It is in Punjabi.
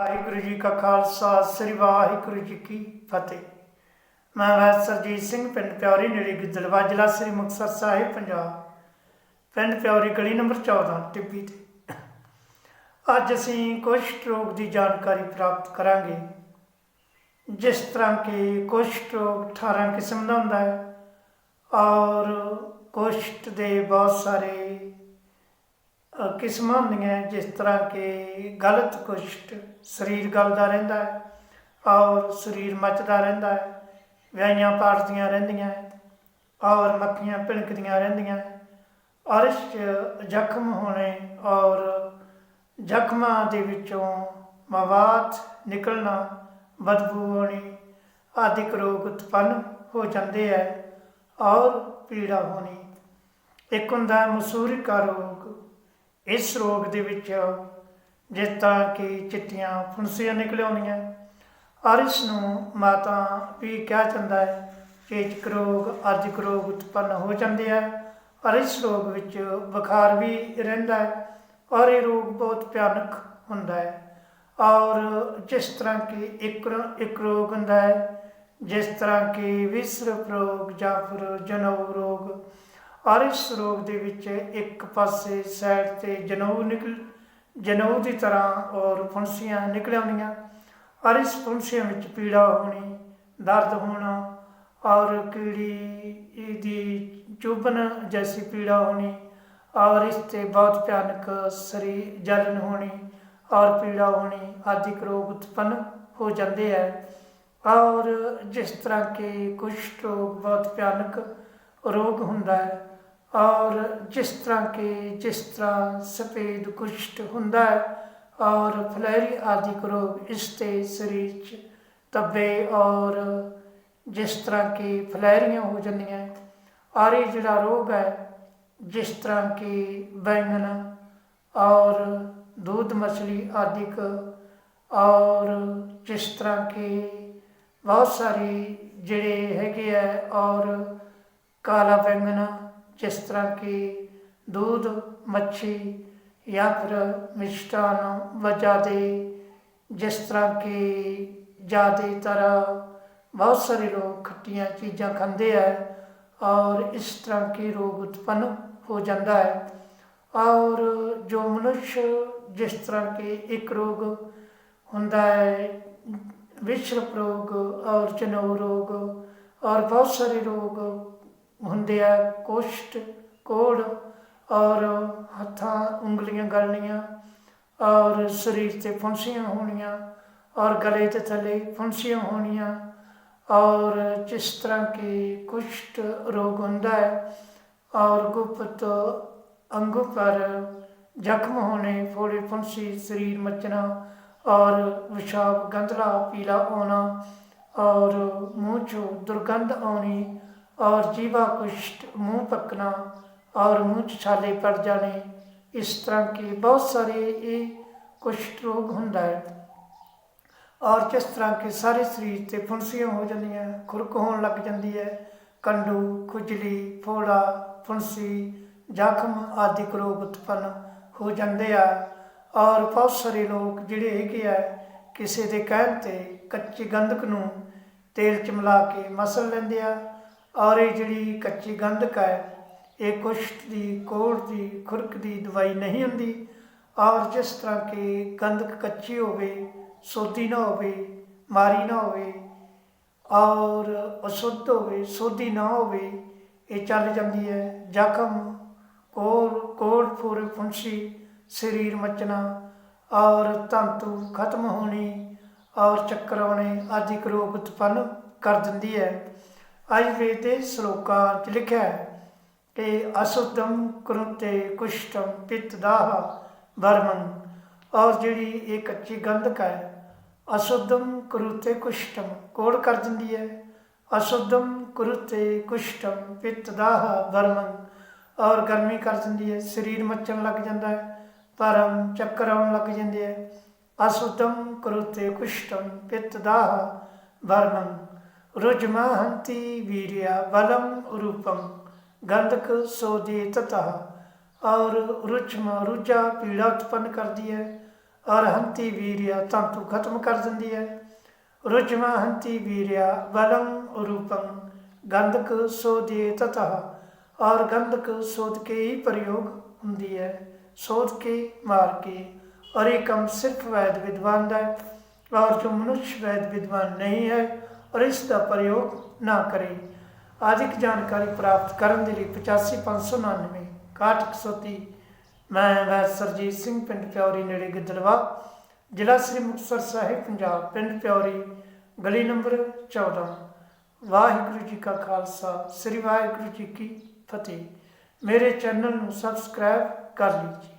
ਵਾਹਿਗੁਰੂ ਜੀ ਕਾ ਖਾਲਸਾ, ਸ੍ਰੀ ਵਾਹਿਗੁਰੂ ਜੀ ਕੀ ਫਤਿਹ। ਮੈਂ ਵੈਦ ਸਰਜੀਤ ਸਿੰਘ, ਪਿੰਡ ਪਿਉਰੀ ਨੇੜੇ ਗਿੱਦੜਵਾ ਜ਼ਿਲ੍ਹਾ ਸ੍ਰੀ ਮੁਕਤਸਰ ਸਾਹਿਬ, ਪੰਜਾਬ। ਪਿੰਡ ਪਿਉਰੀ ਗਲੀ ਨੰਬਰ 14 ਟਿੱਬੀ ਤੇ। ਅੱਜ ਅਸੀਂ ਕੁਸ਼ਟ ਰੋਗ ਦੀ ਜਾਣਕਾਰੀ ਪ੍ਰਾਪਤ ਕਰਾਂਗੇ। ਜਿਸ ਤਰ੍ਹਾਂ ਕਿ ਕੁਸ਼ਟ ਰੋਗ 18 ਕਿਸਮ ਦਾ ਹੁੰਦਾ ਹੈ ਔਰ ਕੁਸ਼ਟ ਦੇ ਬਹੁਤ ਸਾਰੇ ਕਿਸਮਾਂ ਹੁੰਦੀਆਂ ਜਿਸ ਤਰ੍ਹਾਂ ਕਿ ਗਲਤ ਕੁਸ਼ਟ ਸਰੀਰ ਗਲਦਾ ਰਹਿੰਦਾ ਹੈ, ਔਰ ਸਰੀਰ ਮੱਚਦਾ ਰਹਿੰਦਾ ਹੈ, ਵਿਆਹੀਆਂ ਪਾੜਦੀਆਂ ਰਹਿੰਦੀਆਂ ਔਰ ਮੱਖੀਆਂ ਭਿਣਕਦੀਆਂ ਰਹਿੰਦੀਆਂ ਹੈ 'ਚ ਜ਼ਖਮ ਹੋਣੇ ਔਰ ਜ਼ਖਮਾਂ ਦੇ ਵਿੱਚੋਂ ਮਵਾਦ ਨਿਕਲਣਾ, ਬਦਬੂ ਹੋਣੀ ਆਦਿਕ ਰੋਗ ਉਤਪੰਨ ਹੋ ਜਾਂਦੇ ਹੈ, ਔਰ ਪੀੜਾ ਹੋਣੀ। ਇੱਕ ਹੁੰਦਾ ਮਸੂਰੀ ਕਾ ਰੋਗ। ਇਸ ਰੋਗ ਦੇ ਵਿੱਚ ਜਿਸ ਤਰ੍ਹਾਂ ਕਿ ਚਿੱਟੀਆਂ ਫੁੰਸੀਆਂ ਨਿਕਲ ਆਉਂਦੀਆਂ। ਔਰ ਇਸ ਨੂੰ ਮਾਤਾ ਵੀ ਕਿਹਾ ਜਾਂਦਾ ਹੈ ਚੇਚਕ ਰੋਗ ਆਦਿਕ ਰੋਗ ਉਤਪੰਨ ਹੋ ਜਾਂਦੇ ਹੈ ਔਰ ਇਸ ਰੋਗ ਵਿੱਚ ਬੁਖਾਰ ਵੀ ਰਹਿੰਦਾ ਹੈ ਔਰ ਇਹ ਰੋਗ ਬਹੁਤ ਭਿਆਨਕ ਹੁੰਦਾ ਹੈ। ਔਰ ਜਿਸ ਤਰ੍ਹਾਂ ਕਿ ਇੱਕ ਇੱਕ ਰੋਗ ਹੁੰਦਾ ਹੈ, ਜਿਸ ਤਰ੍ਹਾਂ ਕਿ ਵਿਸਰਪ ਰੋਗ ਜਾਂ ਫਿਰ ਜਨਉ ਰੋਗ ਔਰ ਇਸ ਰੋਗ ਦੇ ਵਿੱਚ ਇੱਕ ਪਾਸੇ ਸਾਈਡ ਤੇ ਜਨਊ ਨਿਕਲ ਜਨਊ ਦੀ ਤਰ੍ਹਾਂ ਔਰ ਫੁੰਸੀਆਂ ਨਿਕਲ ਆਉਂਦੀਆਂ। ਔਰ ਇਸ ਫੁੰਸੀਆਂ ਵਿੱਚ ਪੀੜਾ ਹੋਣੀ, ਦਰਦ ਹੋਣਾ ਔਰ ਕੀੜੀ ਦੀ ਚੁਭਨ ਜੈਸੀ ਪੀੜਾ ਹੋਣੀ ਔਰ ਇਸ ਤੇ ਬਹੁਤ ਭਿਆਨਕ ਸਰੀਰ ਜਲਨ ਹੋਣੀ ਔਰ ਪੀੜਾ ਹੋਣੀ ਆਦਿਕ ਰੋਗ ਉਤਪੰਨ ਹੋ ਜਾਂਦੇ ਹੈ। ਔਰ ਜਿਸ ਤਰ੍ਹਾਂ ਕਿ ਕੁਸ਼ਟ ਰੋਗ ਬਹੁਤ ਭਿਆਨਕ ਰੋਗ ਹੁੰਦਾ ਹੈ ਔਰ ਜਿਸ ਤਰ੍ਹਾਂ ਕਿ ਜਿਸ ਤਰ੍ਹਾਂ ਸਫੇਦ ਕੁਸ਼ਟ ਹੁੰਦਾ ਹੈ ਔਰ ਫਲੈਰੀ ਆਦਿਕ ਰੋਗ ਇਸ ਤੇ ਸਰੀਰ 'ਚ ਤਬੇ ਔਰ ਜਿਸ ਤਰ੍ਹਾਂ ਕਿ ਫਲੈਰੀਆਂ ਹੋ ਜਾਂਦੀਆਂ ਔਰ ਇਹ ਜਿਹੜਾ ਰੋਗ ਹੈ ਜਿਸ ਤਰ੍ਹਾਂ ਕਿ ਬੈਂਗਣ ਔਰ दूध मछली आदिक और जिस तरह के बहुत सारी ਜਿਹੜੇ ਹੈਗੇ ਆ ਔਰ ਕਾਲਾ जिस तरह की दूध मच्छी या फिर मिष्ठान वजादे जिस तरह की ज़्यादातर बहुत सारे लोग खट्टियाँ चीज़ा खाते हैं और इस तरह के रोग उत्पन्न हो जाता है और जो मनुष्य जिस तरह के एक रोग ਹੁੰਦਾ ਹੈ ਵਿਸ਼ਰਪ ਰੋਗ ਔਰ ਚਨੋ ਰੋਗ ਔਰ ਬਹੁਤ ਸਾਰੇ ਰੋਗ ਹੁੰਦੇ ਆ ਕੋਸ਼ਟ, ਕੋੜ ਔਰ ਹੱਥਾਂ, ਉਂਗਲੀਆਂ ਗਲਣੀਆਂ ਔਰ ਸਰੀਰ ਤੇ ਫੁੰਸੀਆਂ ਹੋਣੀਆਂ ਔਰ ਗਲੇ ਤੇ ਥੱਲੇ ਫੁੰਸੀਆਂ ਹੋਣੀਆਂ ਔਰ ਜਿਸ ਤਰ੍ਹਾਂ ਕਿ ਕੁਸ਼ਟ ਰੋਗ ਹੁੰਦਾ ਹੈ ਔਰ ਗੁਪਤ ਅੰਗ ਪਰ ਜ਼ਖਮ ਹੋਣੇ, ਫੋੜੇ ਫੁੰਸੀ, ਸਰੀਰ ਮਚਣਾ ਔਰ ਵਿਸ਼ਾਬ ਗੰਧਲਾ, ਪੀਲਾ ਹੋਣਾ ਔਰ ਮੂੰਹ ਚੋਂ ਦੁਰਗੰਧ ਆਉਣੀ और जीवा कुष्ठ मुंह पकना और मुंह च छाले पड़ जाने इस तरह के बहुत सारे ये कुष्ठ रोग ਹੁੰਦਾ ਹੈ ਔਰ ਜਿਸ ਤਰ੍ਹਾਂ ਕਿ ਸਾਰੇ ਸਰੀਰ ਤੇ ਫੁੰਸੀਆਂ ਹੋ ਜਾਂਦੀਆਂ ਖੁਰਕ ਹੋਣ ਲੱਗ ਜਾਂਦੀ ਹੈ ਕੰਡੂ ਖੁਜਲੀ ਫੋੜਾ ਫੁੰਸੀ ਜ਼ਖਮ ਆਦਿਕ ਰੋਗ ਉਤਪੰਨ ਹੋ ਜਾਂਦੇ ਆ ਔਰ ਬਹੁਤ ਸਾਰੇ ਲੋਕ ਜਿਹੜੇ ਹੈਗੇ ਆ ਕਿਸੇ ਦੇ ਕਹਿਣ ਤੇ ਕੱਚੀ ਗੰਧਕ ਨੂੰ ਤੇਲ ਚ ਮਿਲਾ ਕੇ ਮਸਲ ਲੈਂਦੇ ਆ ਔਰ ਇਹ ਜਿਹੜੀ ਕੱਚੀ ਗੰਧਕ ਹੈ, ਇਹ ਕੁਸ਼ਟ ਦੀ, ਕੋੜ ਦੀ, ਖੁਰਕ ਦੀ ਦਵਾਈ ਨਹੀਂ ਹੁੰਦੀ। ਔਰ ਜਿਸ ਤਰ੍ਹਾਂ ਕਿ ਗੰਧਕ ਕੱਚੀ ਹੋਵੇ, ਸੋਧੀ ਨਾ ਹੋਵੇ, ਮਾਰੀ ਨਾ ਹੋਵੇ, ਔਰ ਅਸ਼ੁੱਧ ਹੋਵੇ, ਸੋਧੀ ਨਾ ਹੋਵੇ, ਇਹ ਚੱਲ ਜਾਂਦੀ ਹੈ। ਜ਼ਖਮ ਕੋੜ ਕੋੜ ਫੂਰ, ਫੁੰਸੀ, ਸਰੀਰ ਮਚਣਾ, ਔਰ ਤੰਤੂ ਖਤਮ ਹੋਣੀ, ਔਰ ਚੱਕਰ ਆਉਣੇ, ਆਦਿਕ ਰੋਗ ਉਤਪੰਨ ਕਰ ਦਿੰਦੀ ਹੈ। ਅੱਜ ਦੇ ਤੇ ਸ਼ਲੋਕਾਂ 'ਚ ਲਿਖਿਆ ਹੈ ਕਿ ਅਸ਼ੁੱਧਮ ਕੁਰਤੇ ਕੁਸ਼ਟਮ ਪਿਤਦਾਹ ਵਰਮਨ ਔਰ ਜਿਹੜੀ ਇਹ ਕੱਚੀ ਗੰਧਕ ਹੈ ਅਸ਼ੁੱਧਮ ਕੁਰਤੇ ਕੁਸ਼ਟਮ ਕੋੜ ਕਰ ਦਿੰਦੀ ਹੈ। ਅਸ਼ੁੱਧਮ ਕੁਰਤੇ ਕੁਸ਼ਟਮ ਪਿਤਦਾਹ ਵਰਮਨ ਔਰ ਗਰਮੀ ਕਰ ਦਿੰਦੀ ਹੈ, ਸਰੀਰ ਮੱਚਣ ਲੱਗ ਜਾਂਦਾ ਹੈ ਪਰਮ ਚੱਕਰ ਆਉਣ ਲੱਗ ਜਾਂਦੇ ਹੈ। ਅਸ਼ੁੱਧਮ ਕੁਰਤੇ ਕੁਸ਼ਟਮ ਪਿਤਦਾਹ ਵਰਮਨ ਵਰਮੰ ਰੁਜਮਹੰਤੀ ਵੀਰਿਆ ਬਲਮ ਰੂਪਮ ਗੰਧਕ ਸੋਦੀ ਤਤः ਔਰ ਰੁਚਮ ਰੁਜਾ ਪੀੜਾ ਉਤਪੰਨ ਕਰਦੀ ਹੈ ਔਰ ਹੰਤੀ ਵੀਰਿਆ ਤੰਤੂ ਖਤਮ ਕਰ ਦਿੰਦੀ ਹੈ ਰੁਚਮਾ ਹੰਤੀ ਵੀਰਿਆ ਬਲੰ ਰੂਪੰ ਗੰਧਕ ਸੋਧੇ ਤਤः ਔਰ ਗੰਧਕ ਸੋਧ ਕੇ ਹੀ ਪ੍ਰਯੋਗ ਹੁੰਦੀ ਹੈ ਸੋਧ ਕੇ ਮਾਰ ਕੇ ਔਰ ਇਹ ਕੰਮ ਸਿਰਫ ਵੈਦ ਵਿਦਵਾਨ ਦਾ ਹੈ ਔਰ ਜੋ ਮਨੁੱਖ ਵੈਦ ਵਿਦਵਾਨ ਨਹੀਂ ਹੈ ਔਰ ਇਸ ਦਾ ਪ੍ਰਯੋਗ ਨਾ ਕਰੇ। ਆਦਿਕ ਜਾਣਕਾਰੀ ਪ੍ਰਾਪਤ ਕਰਨ ਦੇ ਲਈ 85599 6130 ਮੈਂ ਵੈਦ ਸਰਜੀਤ ਸਿੰਘ, ਪਿੰਡ ਪਿਉਰੀ ਨੇੜੇ ਗਿੱਦੜਵਾ, ਜ਼ਿਲ੍ਹਾ ਸ੍ਰੀ ਮੁਕਤਸਰ ਸਾਹਿਬ, ਪੰਜਾਬ, ਪਿੰਡ ਪਿਉਰੀ ਗਲੀ ਨੰਬਰ 14 ਵਾਹਿਗੁਰੂ ਜੀ ਕਾ ਖਾਲਸਾ, ਸ੍ਰੀ ਵਾਹਿਗੁਰੂ ਜੀ ਕੀ ਫਤਿਹ। ਮੇਰੇ ਚੈਨਲ ਨੂੰ ਸਬਸਕ੍ਰਾਈਬ ਕਰ ਲੀजिए